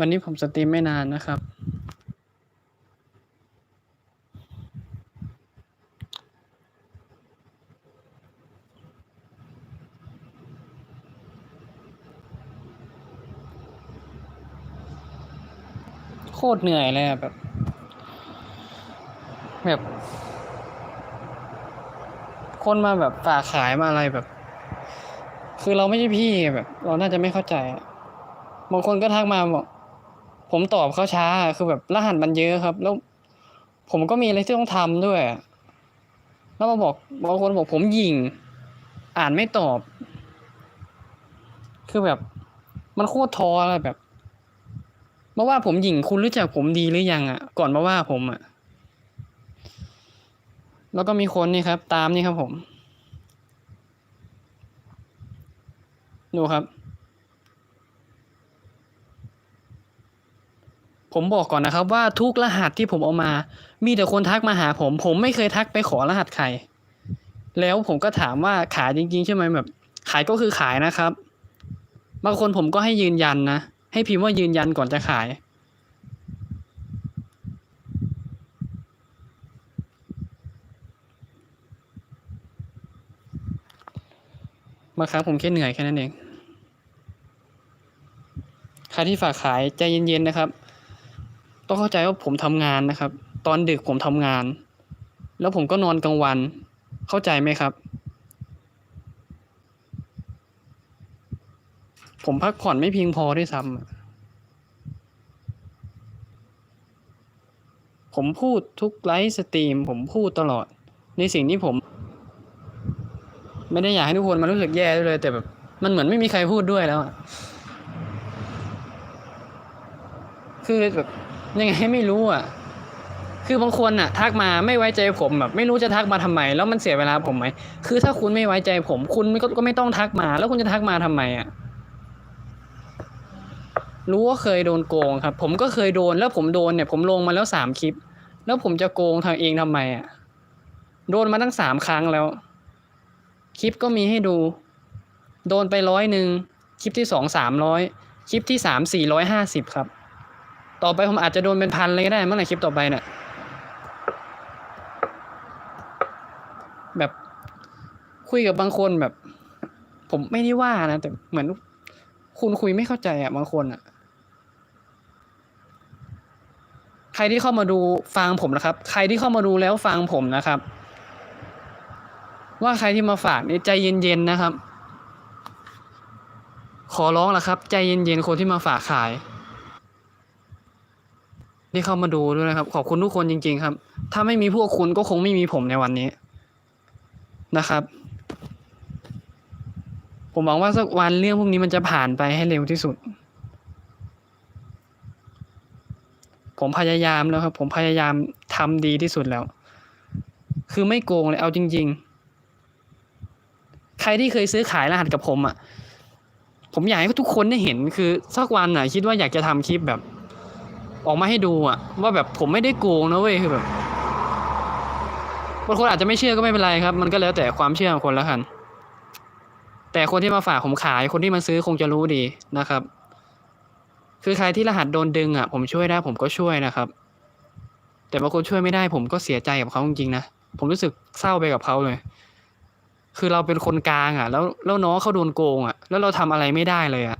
วันนี้ผมสตรีมไม่นานนะครับ โคตรเหนื่อยเลยอะแบบ แบบ คนมาแบบฝากขายมาอะไรแบบ คือเราไม่ใช่พี่แบบ เราน่าจะไม่เข้าใจ บางคนก็ทักมาบอก ผมตอบเขาช้าคือแบบรหัสมันเยอะครับ แล้ว ผมก็มีอะไรที่ต้องทำด้วย แล้วมาบอกบางคนบอกผมยิง อ่านไม่ตอบ คือแบบ มันโคตรท้อเลยแบบมาว่าผมหญิงคุณรู้จักผมดีหรือยังอะ ก่อนมาว่าผมอะ แล้วก็มีคนนี่ครับ ตามนี่ครับผม ดูครับ ผมบอกก่อนนะครับว่าทุกรหัสที่ผมเอามา มีแต่คนทักมาหาผม ผมไม่เคยทักไปขอรหัสใคร แล้วผมก็ถามว่าขายจริง ๆ ใช่ไหมแบบ ขายก็คือขายนะครับ บางคนผมก็ให้ยืนยันนะ ให้พิมพ์ว่ายืนยันก่อนจะขาย บางครั้งผมแค่เหนื่อยแค่นั้นเอง ใครที่ฝากขายใจเย็นๆนะครับ ต้องเข้าใจว่าผมทำงานนะครับ ตอนดึกผมทำงาน แล้วผมก็นอนกลางวัน เข้าใจไหมครับ ผมพักผ่อนไม่เพียงพอด้วยซ้ำผมพูดทุกไลฟ์สตรีม ผมพูดตลอด ในสิ่งที่ผม ไม่ได้อยากให้ทุกคนมารู้สึกแย่เลย แต่แบบ มันเหมือนไม่มีใครพูดด้วยแล้วคือแบบ ยังไงไม่รู้อะ คือบางคนอะ ทักมาไม่ไว้ใจผมแบบ ไม่รู้จะทักมาทำไม แล้วมันเสียเวลาผมไหมคือถ้าคุณไม่ไว้ใจผม คุณก็ก็ไม่ต้องทักมา แล้วคุณจะทักมาทำไมอะรู้ว่าเคยโดนโกงครับ ผมก็เคยโดนแล้วผมโดนเนี่ย ผมลงมาแล้วสามคลิป แล้วผมจะโกงทางเองทำไมอะโดนมาตั้งสามครั้งแล้ว คลิปก็มีให้ดู โดนไปร้อยหนึ่งคลิปที่สองสามร้อยคลิปที่สามสี่ร้อยห้าสิบครับ ต่อไปผมอาจจะโดนเป็นพันเลยก็ได้เมื่อไหร่คลิปต่อไปเนี่ยแบบคุยกับบางคนแบบ ผมไม่ได้ว่านะ แต่เหมือนคุณคุยไม่เข้าใจอะ บางคนอะ ใครที่เข้ามาดูฟังผมนะครับ ใครที่เข้ามาดูแล้วฟังผมนะครับ ว่าใครที่มาฝากนี่ใจเย็นๆนะครับ ขอร้องละครับ ใจเย็นๆคนที่มาฝากขาย ที่เข้ามาดูด้วยนะครับ ขอบคุณทุกคนจริง ๆ ครับ ถ้าไม่มีพวกคุณก็คงไม่มีผมในวันนี้นะครับ ผมหวังว่าสักวันเรื่องพวกนี้มันจะผ่านไปให้เร็วที่สุด ผมพยายามแล้วครับ ผมพยายามทำดีที่สุดแล้ว คือไม่โกงเลยเอาจริง ๆ ใครที่เคยซื้อขายรหัสกับผมอะ ผมอยากให้ทุกคนได้เห็นคือสักวันอะ คิดว่าอยากจะทำคลิปแบบ ออกมาให้ดูอะว่าแบบผมไม่ได้โกงนะเว้ยคือแบบบางคนอาจจะไม่เชื่อก็ไม่เป็นไรครับ มันก็แล้วแต่ความเชื่อของคนล้วกัน แต่คนที่มาฝากผมขายคนที่มาซื้อคงจะรู้ดีนะครับ คือใครที่รหัสโดนดึงอะผมช่วยได้ผมก็ช่วยนะครับ แต่บางคนช่วยไม่ได้ ผมก็เสียใจกับเขาจริงๆนะผมรู้สึกเศร้าไปกับเขาเลย คือเราเป็นคนกลางอะแล้วแล้วน้องเขาโดนโกงอะแล้วเราทำอะไรไม่ได้เลยอะ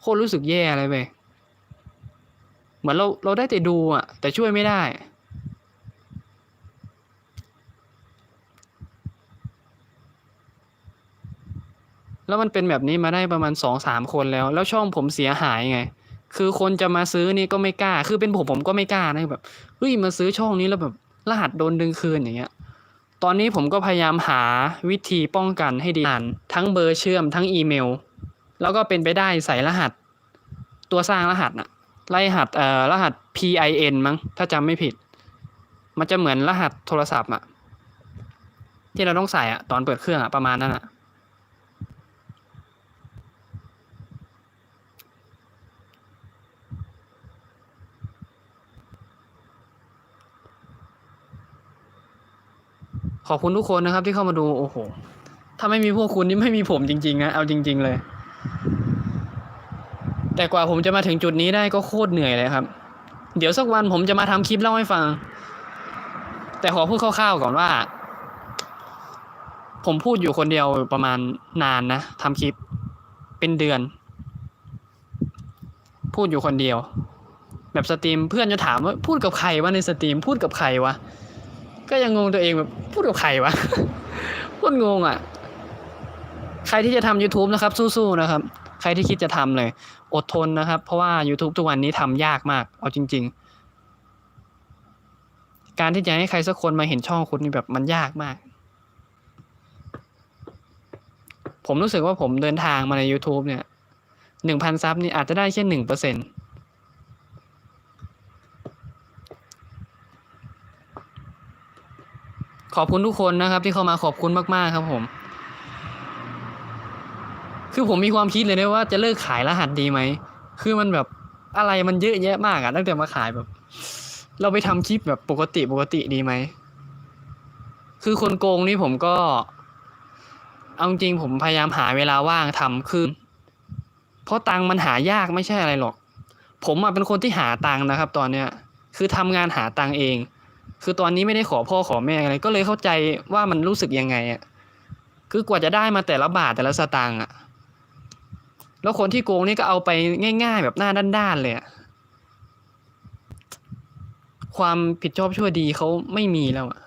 โคตรรู้สึกแย่เลยเว้ย เหมือนเราเราได้แต่ดูอะ แต่ช่วยไม่ได้ แล้วมันเป็นแบบนี้มาได้ประมาณสองสามคนแล้ว แล้วช่องผมเสียหายไง คือคนจะมาซื้อนี่ก็ไม่กล้า คือเป็นผมผมก็ไม่กล้านะแบบเฮ้ยมาซื้อช่องนี้แล้วแบบรหัสโดนดึงคืนอย่างเงี้ย ตอนนี้ผมก็พยายามหาวิธีป้องกันให้ดีอ่านทั้งเบอร์เชื่อมทั้งอีเมล แล้วก็เป็นไปได้ใส่รหัส ตัวสร้างรหัสน่ะ รหัสเอ่อรหัส PIN มั้งถ้าจำไม่ผิด มันจะเหมือนรหัสโทรศัพท์อะที่เราต้องใส่อะตอนเปิดเครื่องอะประมาณนั้นอะขอบคุณทุกคนนะครับที่เข้ามาดู โอ้โห ถ้าไม่มีพวกคุณนี่ไม่มีผมจริง ๆ นะ เอาจริง ๆ เลย แต่กว่าผมจะมาถึงจุดนี้ได้ก็โคตรเหนื่อยเลยครับ เดี๋ยวสักวันผมจะมาทำคลิปเล่าให้ฟัง แต่ขอพูดคร่าวๆก่อนว่า ผมพูดอยู่คนเดียวประมาณนานนะทำคลิปเป็นเดือน พูดอยู่คนเดียว แบบสตรีมเพื่อนจะถามว่าพูดกับใครวะในสตรีมพูดกับใครวะก็ยังงงตัวเองแบบพูดกับใครวะพูดงงอะ ใครที่จะทำ YouTube นะครับ สู้ๆนะครับ รที่คิดจะทำเลย อดทนนะครับ เพราะว่า YouTube ทุกวันนี้ทำยากมาก เอาจริง ๆ การที่จะให้ใครสักคนมาเห็นช่องคุณนี่แบบมันยากมาก ผมรู้สึกว่าผมเดินทางมาใน YouTube เนี่ยหนึ่งพันซับนี่อาจจะได้แค่หนึ่งเปอร์เซ็นขอบคุณทุกคนนะครับที่เข้ามาขอบคุณมาก ๆ ครับผม คือผมมีความคิดเลยนะว่าจะเลิกขายรหัสดีไหม คือมันแบบอะไรมันเยอะแยะมากอะตั้งแต่มาขายแบบ เราไปทำคลิปแบบปกติปกติดีไหม คือคนโกงนี่ผมก็ เอาจริงผมพยายามหาเวลาว่างทำคือเพราะตังค์มันหายากไม่ใช่อะไรหรอก ผมอะเป็นคนที่หาตังค์นะครับ ตอนเนี้ย คือทำงานหาตังค์เอง คือตอนนี้ไม่ได้ขอพ่อขอแม่อะไรก็เลยเข้าใจว่ามันรู้สึกยังไงอะคือกว่าจะได้มาแต่ละบาทแต่ละสตางค์อะ แล้วคนที่โกงนี่ก็เอาไปง่าย ๆ แบบหน้าด้านๆเลยอะความผิดชอบชั่วดีเขาไม่มีแล้วอะ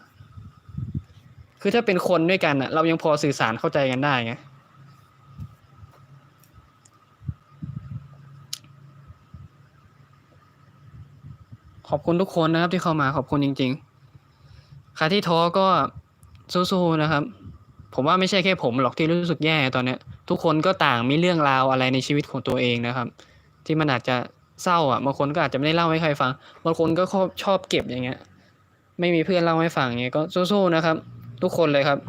คือถ้าเป็นคนด้วยกันอะเรายังพอสื่อสารเข้าใจกันได้ไงขอบคุณทุกคนนะครับที่เข้ามาขอบคุณจริง ๆ ใครที่ท้อก็สู้ๆนะครับ ผมว่าไม่ใช่แค่ผมหรอกที่รู้สึกแย่ตอนเนี้ย ทุกคนก็ต่างมีเรื่องราวอะไรในชีวิตของตัวเองนะครับ ที่มันอาจจะเศร้าอะบางคนก็อาจจะไม่ได้เล่าให้ใครฟังบางคนก็ชอบชอบเก็บอย่างเงี้ย ไม่มีเพื่อนเล่าให้ฟังอย่างเงี้ยก็สู้ๆนะครับ ทุกคนเลยครับ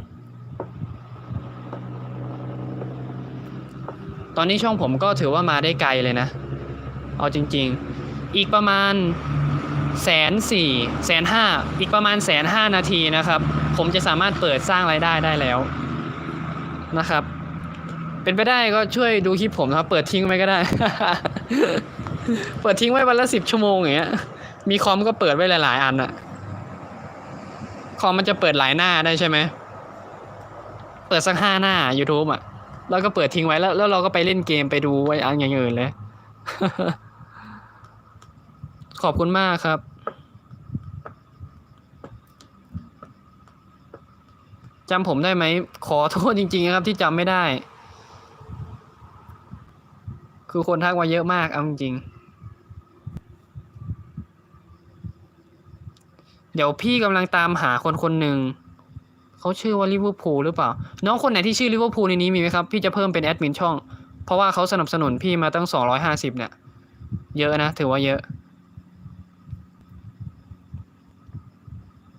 ตอนนี้ช่องผมก็ถือว่ามาได้ไกลเลยนะ เอาจริง ๆ อีกประมาณ แสนสี่แสนห้าอีกประมาณแสนห้านาทีนะครับ ผมจะสามารถเปิดสร้างรายได้ได้แล้วนะครับ เป็นไปได้ก็ช่วยดูคลิปผมนะครับ เปิดทิ้งไว้ก็ได้ เปิดทิ้งไว้วันละสิบชั่วโมงอย่างเงี้ย มีคอมก็เปิดไว้หลาย ๆ อันอะคอมมันจะเปิดหลายหน้าได้ใช่ไหมเปิดสักห้าหน้า YouTube อะแล้วก็เปิดทิ้งไว้แล้วแล้วเราก็ไปเล่นเกมไปดูไว้อันอย่างอื่นเลย ขอบคุณมากครับ จำผมได้ไหม ขอโทษจริง ๆ ครับที่จำไม่ได้ คือคนทักมาเยอะมาก เอาจริง เดี๋ยวพี่กำลังตามหาคนคนหนึ่ง เขาชื่อว่าลิเวอร์พูลหรือเปล่า น้องคนไหนที่ชื่อลิเวอร์พูลในนี้มีไหมครับ พี่จะเพิ่มเป็นแอดมินช่อง เพราะว่าเขาสนับสนุนพี่มาตั้งสองร้อยห้าสิบเนี่ย เยอะนะ ถือว่าเยอะ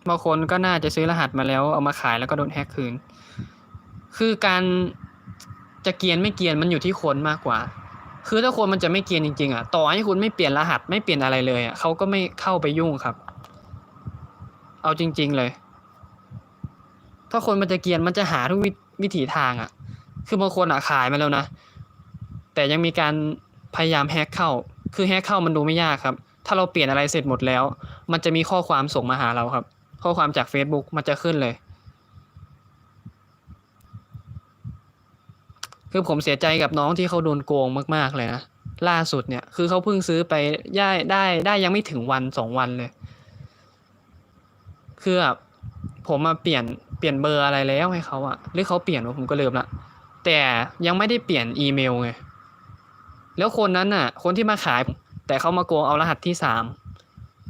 บางคนก็น่าจะซื้อรหัสมาแล้วเอามาขายแล้วก็โดนแฮกคืน คือการจะเกียนไม่เกียนมันอยู่ที่คนมากกว่า คือถ้าคนมันจะไม่เกียนจริงๆอะ ต่อให้คุณไม่เปลี่ยนรหัสไม่เปลี่ยนอะไรเลยอะเขาก็ไม่เข้าไปยุ่งครับ เอาจริง ๆเลย ถ้าคนมันจะเกียนมันจะหาทุกวิถีทางอะ คือบางคนอะขายมาแล้วนะ แต่ยังมีการพยายามแฮกเข้า คือแฮกเข้ามันดูไม่ยากครับ ถ้าเราเปลี่ยนอะไรเสร็จหมดแล้ว มันจะมีข้อความส่งมาหาเราครับ ข้อความจาก Facebook มันจะขึ้นเลย คือผมเสียใจกับน้องที่เขาโดนโกงมาก ๆ เลยนะ ล่าสุดเนี่ย คือเขาเพิ่งซื้อไปได้ได้ได้ยังไม่ถึงวันสองวันเลย คือแบบผมมาเปลี่ยนเปลี่ยนเบอร์อะไรแล้วให้เขาอะหรือเขาเปลี่ยนวะผมก็ลืมละแต่ยังไม่ได้เปลี่ยนอีเมลไงแล้วคนนั้นน่ะ คนที่มาขาย แต่เขามาโกงเอารหัสที่สาม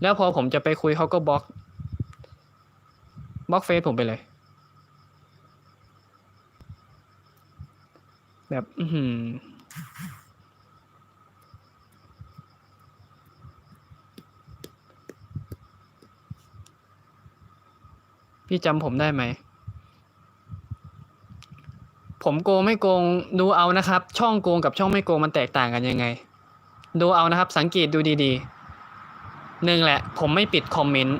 แล้วพอผมจะไปคุยเขาก็บล็อก บล็อกเฟซผมไปเลย แบบ อืพี่จำผมได้ไหม ผมโกงไม่โกงดูเอานะครับ ช่องโกงกับช่องไม่โกงมันแตกต่างกันยังไง ดูเอานะครับ สังเกตดูดีๆหนึ่งแหละ ผมไม่ปิดคอมเมนต์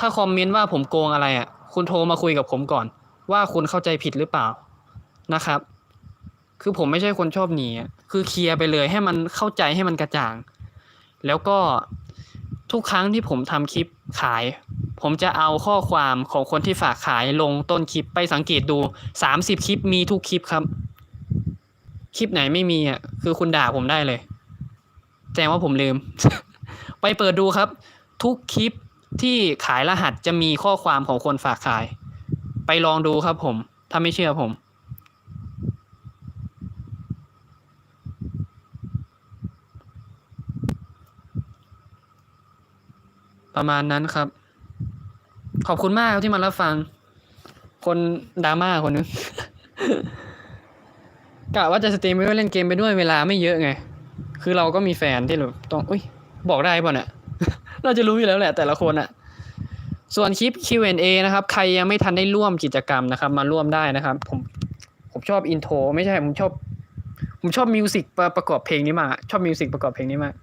ถ้าคอมเมนต์ว่าผมโกงอะไรอะ คุณโทรมาคุยกับผมก่อน ว่าคุณเข้าใจผิดหรือเปล่านะครับ คือผมไม่ใช่คนชอบหนีคือเคลียร์ไปเลยให้มันเข้าใจให้มันกระจ่าง แล้วก็ทุกครั้งที่ผมทำคลิปขาย ผมจะเอาข้อความของคนที่ฝากขายลงต้นคลิปไปสังเกตดูสามสิบคลิปมีทุกคลิปครับ คลิปไหนไม่มีอะคือคุณด่าผมได้เลยแจ้งว่าผมลืม ไปเปิดดูครับ ทุกคลิป ที่ขายรหัสจะมีข้อความของคนฝากขาย ไปลองดูครับผม ถ้าไม่เชื่อผม ประมาณนั้นครับ ขอบคุณมากครับที่มารับฟัง คนดราม่าคนนึงกะว่าจะสตรีมไปด้วยเล่นเกมไปด้วยเวลาไม่เยอะไง คือเราก็มีแฟนที่เราต้องอุ้ยบอกได้ป่ะเนี่ย เราจะรู้อยู่แล้วแหละแต่ละคนอะส่วนคลิป Q&A นะครับ ใครยังไม่ทันได้ร่วมกิจกรรมนะครับ มาร่วมได้นะครับ ผมผมชอบอินโทรไม่ใช่ผมชอบ ผมชอบมิวสิกประกอบเพลงนี้มากชอบมิวสิกประกอบเพลงนี้มาก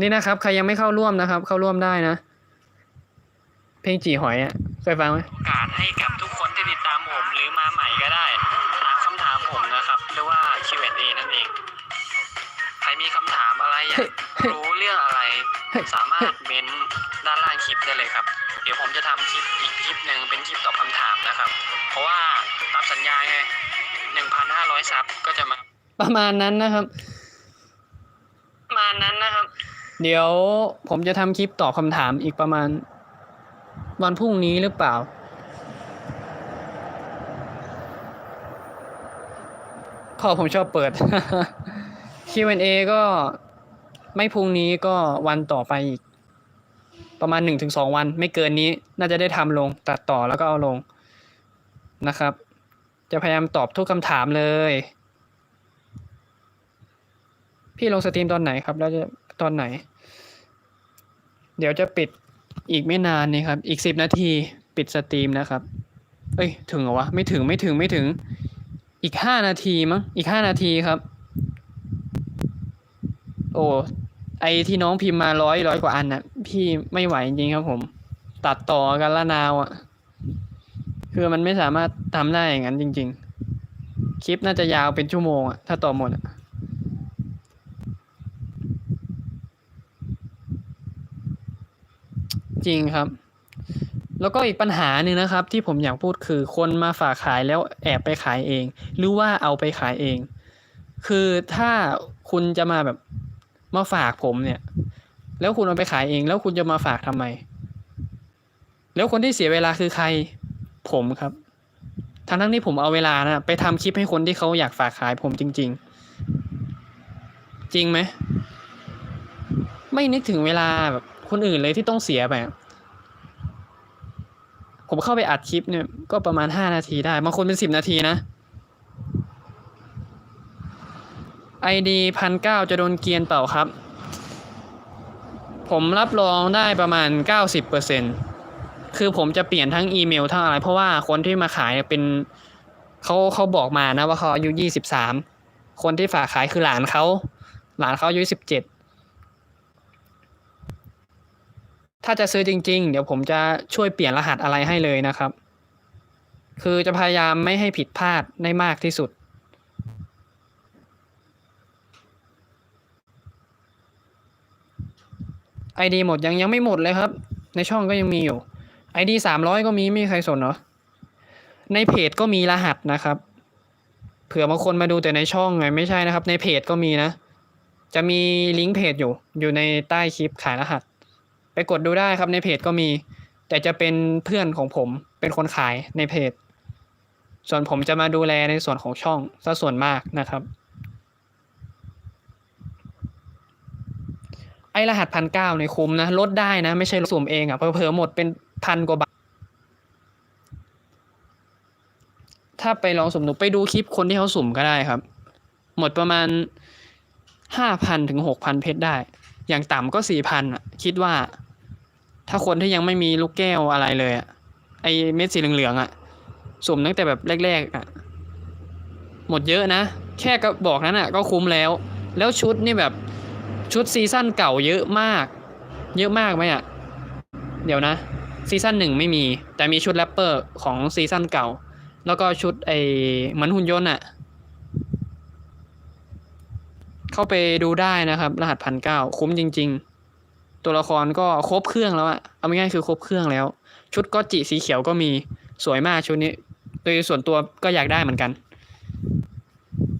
นี่นะครับ ใครยังไม่เข้าร่วมนะครับ เข้าร่วมได้นะ เพลงจีหอยอะเคยฟังไหมกาสให้กับทุก สามารถเม้นด้านล่างคลิปได้เลยครับ เดี๋ยวผมจะทำคลิปอีกคลิปหนึ่งเป็นคลิปตอบคำถามนะครับ เพราะว่ารับสัญญาไงหนึ่งพันห้าร้อยซับก็จะมา ประมาณนั้นนะครับ ประมาณนั้นนะครับ เดี๋ยวผมจะทำคลิปตอบคำถามอีกประมาณ วันพรุ่งนี้หรือเปล่าพอผมชอบเปิด Q&A ก็ ไม่พรุ่งนี้ก็วันต่อไปอีก ประมาณหนึ่งถึงสองวัน ไม่เกินนี้น่าจะได้ทำลงตัดต่อแล้วก็เอาลงนะครับ จะพยายามตอบทุกคำถามเลย พี่ลงสตรีมตอนไหนครับ แล้วจะตอนไหน เดี๋ยวจะปิดอีกไม่นานนี่ครับ อีกสิบนาทีปิดสตรีมนะครับ เอ้ย ถึงเหรอวะ ไม่ถึงไม่ถึงไม่ถึง อีกห้านาทีมั้ง อีกห้านาทีครับ โอ้ ไอที่น้องพิมพ์มาร้อยร้อยกว่าอันน่ะ พี่ไม่ไหวจริงครับผม ตัดต่อกันละนาวอะ คือมันไม่สามารถทำได้อย่างนั้นจริง ๆ คลิปน่าจะยาวเป็นชั่วโมงอะ ถ้าต่อหมดอะจริงครับ แล้วก็อีกปัญหาหนึ่งนะครับ ที่ผมอยากพูดคือคนมาฝากขายแล้วแอบไปขายเอง หรือว่าเอาไปขายเอง คือถ้าคุณจะมาแบบ มาฝากผมเนี่ย แล้วคุณเอาไปขายเอง แล้วคุณจะมาฝากทำไม แล้วคนที่เสียเวลาคือใคร ผมครับ ทั้งทั้งที่ผมเอาเวลานะไปทำคลิปให้คนที่เขาอยากฝากขายผมจริง ๆ จริงไหม ไม่นึกถึงเวลาแบบคนอื่นเลยที่ต้องเสียไปผมเข้าไปอัดคลิปเนี่ยก็ประมาณห้านาทีได้บางคนเป็นสิบนาทีนะ ไอดีพันเก้าจะโดนเกียนเปล่าครับ ผมรับรองได้ประมาณเก้าสิบเปอร์เซ็นคือผมจะเปลี่ยนทั้งอีเมลทั้งอะไร เพราะว่าคนที่มาขายเป็นเขาเขาบอกมานะว่าเขาอายุยี่สิบสามคนที่ฝากขายคือหลานเขา หลานเขาอายุสิบเจ็ดถ้าจะซื้อจริง ๆ เดี๋ยวผมจะช่วยเปลี่ยนรหัสอะไรให้เลยนะครับ คือจะพยายามไม่ให้ผิดพลาดได้มากที่สุด ไอดีหมดยังยังไม่หมดเลยครับ ในช่องก็ยังมีอยู่ไอดีสามร้อยก็มีไม่มีใครสนเนาะในเพจก็มีรหัสนะครับ เผื่อบางคนมาดูแต่ในช่องไงไม่ใช่นะครับ ในเพจก็มีนะ จะมีลิงก์เพจอยู่ อยู่ในใต้คลิปขายรหัส ไปกดดูได้ครับในเพจก็มี แต่จะเป็นเพื่อนของผมเป็นคนขายในเพจ ส่วนผมจะมาดูแลในส่วนของช่องซะส่วนมากนะครับ ไอรหัสพันเก้าในยคุ้มนะลดได้นะ ไม่ใช่ลดสุ่มเองอะ่ะเผลอๆหมดเป็นพันกว่าบาท ถ้าไปลองสุ่มดูไปดูคลิปคนที่เขาสุ่มก็ได้ครับ หมดประมาณห้าพันถึงหกพันเพชรได้ อย่างต่ำก็สี่พันอะ คิดว่า ถ้าคนที่ยังไม่มีลูกแก้วอะไรเลยอะไอเม็ดสีเหลืองๆอะสุ่มตั้งแต่แบบแรกๆอะหมดเยอะนะ แค่ก็บอกนั้นอะ ก็คุ้มแล้ว แล้วชุดนี่แบบ ชุดซีซั่นเก่าเยอะมาก เยอะมากไหมอะ เดี๋ยวนะ ซีซั่นหนึ่งไม่มี แต่มีชุดแรปเปอร์ของซีซั่นเก่า แล้วก็ชุดไอเหมือนหุ่นยนต์อะ เข้าไปดูได้นะครับ รหัสพันเก้าคุ้มจริง ๆ ตัวละครก็ครบเครื่องแล้วอะเอาง่ายๆคือครบเครื่องแล้ว ชุดก็จิสีเขียวก็มีสวยมากชุดนี้ โดยส่วนตัวก็อยากได้เหมือนกัน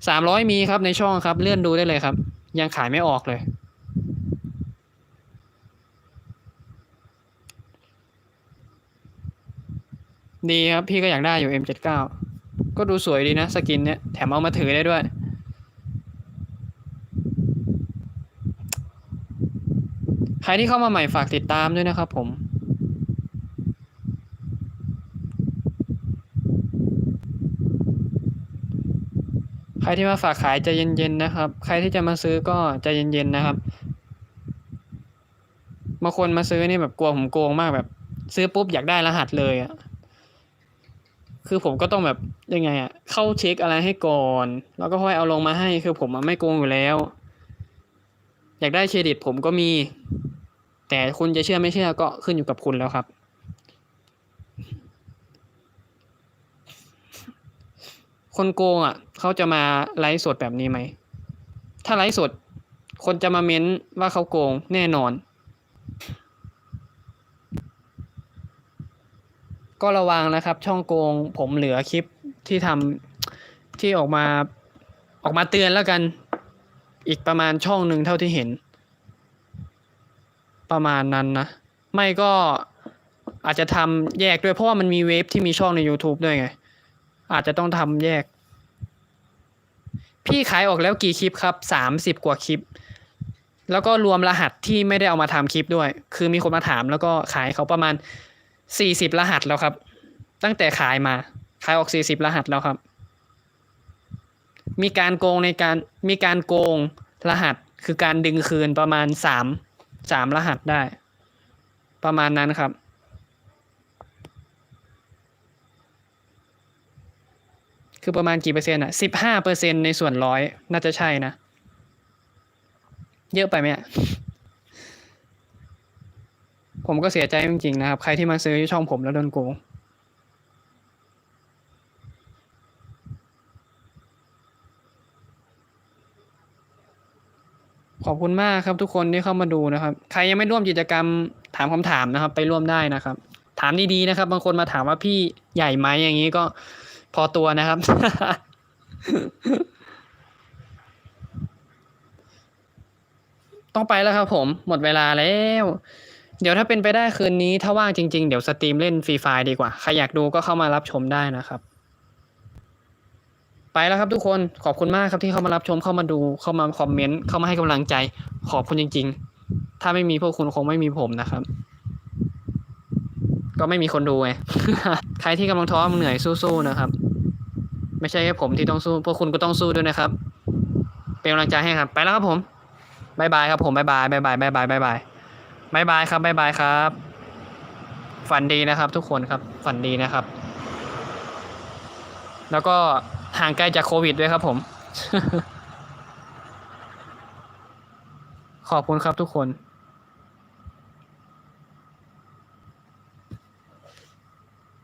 สามร้อยมีครับในช่องครับ เลื่อนดูได้เลยครับ ยังขายไม่ออกเลย ดีครับ พี่ก็อยากได้อยู่ M79 ก็ดูสวยดีนะสกินเนี้ยแถมเอามาถือได้ด้วย ใครที่เข้ามาใหม่ฝากติดตามด้วยนะครับผม รที่มาฝากขายใจเย็นๆนะครับ ใครที่จะมาซื้อก็ใจเย็นๆนะครับบางคนมาซื้อนี่แบบกลัวผมโกงมากแบบ ซื้อปุ๊บอยากได้รหัสเลยอะคือผมก็ต้องแบบยังไงอะเข้าเช็คอะไรให้ก่อน แล้วก็ค่อยเอาลงมาให้คือผมไม่โกงอยู่แล้ว อยากได้เครดิตผมก็มี แต่คุณจะเชื่อไม่เชื่อก็ขึ้นอยู่กับคุณแล้วครับ คนโกงอะเขาจะมาไลฟ์สดแบบนี้ไหม ถ้าไลฟ์สด คนจะมาเม้นว่าเขาโกงแน่นอน ก็ระวังนะครับ ช่องโกงผมเหลือคลิปที่ทำที่ออกมาออกมาเตือนแล้วกัน อีกประมาณช่องหนึ่งเท่าที่เห็น ประมาณนั้นนะ ไม่ก็อาจจะทำแยกด้วยเพราะว่ามันมีเวฟที่มีช่องใน YouTube ด้วยไง อาจจะต้องทำแยก พี่ขายออกแล้วกี่คลิปครับสามสิบกว่าคลิป แล้วก็รวมรหัสที่ไม่ได้เอามาทำคลิปด้วย คือมีคนมาถามแล้วก็ขายเขาประมาณสี่สิบรหัสแล้วครับ ตั้งแต่ขายมา ขายออกสี่สิบรหัสแล้วครับ มีการโกงในการมีการโกงรหัสคือการดึงคืนประมาณสามสามรหัสได้ ประมาณนั้นครับ คือประมาณกี่เปอร์เซ็นต์อะสิบห้าเปอร์เซ็นในส่วนร้อยน่าจะใช่นะ เยอะไปไหมผมก็เสียใจจริงๆนะครับ ใครที่มาซื้อช่องผมแล้วโดนโกงขอบคุณมากครับทุกคนที่เข้ามาดูนะครับ ใครยังไม่ร่วมกิจกรรมถามคำถามนะครับ ไปร่วมได้นะครับ ถามดีๆนะครับ บางคนมาถามว่าพี่ใหญ่ไหมอย่างนี้ก็ อตัวนะครับ ต้องไปแล้วครับผมหมดเวลาแล้ว เดี๋ยวถ้าเป็นไปได้คืนนี้ ถ้าว่างจริง ๆ เดี๋ยวสตรีมเล่นฟรีไฟดีกว่า ใครอยากดูก็เข้ามารับชมได้นะครับ ไปแล้วครับทุกคนขอบคุณมากครับที่เข้ามารับชมเข้ามาดูเข้ามาคอมเมนต์เข้ามาให้กำลังใจ ขอบคุณจริง ๆ ถ้าไม่มีพวกคุณคงไม่มีผมนะครับก็ไม่มีคนดูไง ใครที่กำลังท้อเหนื่อยสู้ๆนะครับ ไม่ใช่แค่ผมที่ต้องสู้ พวกคุณก็ต้องสู้ด้วยนะครับ เป็นกำลังใจให้ครับ ไปแล้วครับผมบายบายครับผมบายบายบายบายบายบายบายบายบายบายครับบายบายครับ ฝันดีนะครับ ทุกคนครับ ฝันดีนะครับ แล้วก็ห่างไกลจากโควิดด้วยครับผม ขอบคุณครับทุกคน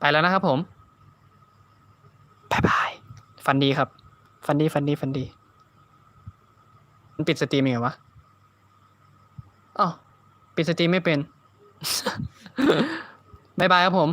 ไปแล้วนะครับผมบายบาย ฟันดีครับ ฟันดีฟันดีฟันดี มันปิดสตรีมยังไงวะอ๋อปิดสตรีมไม่เป็น บายบายครับผม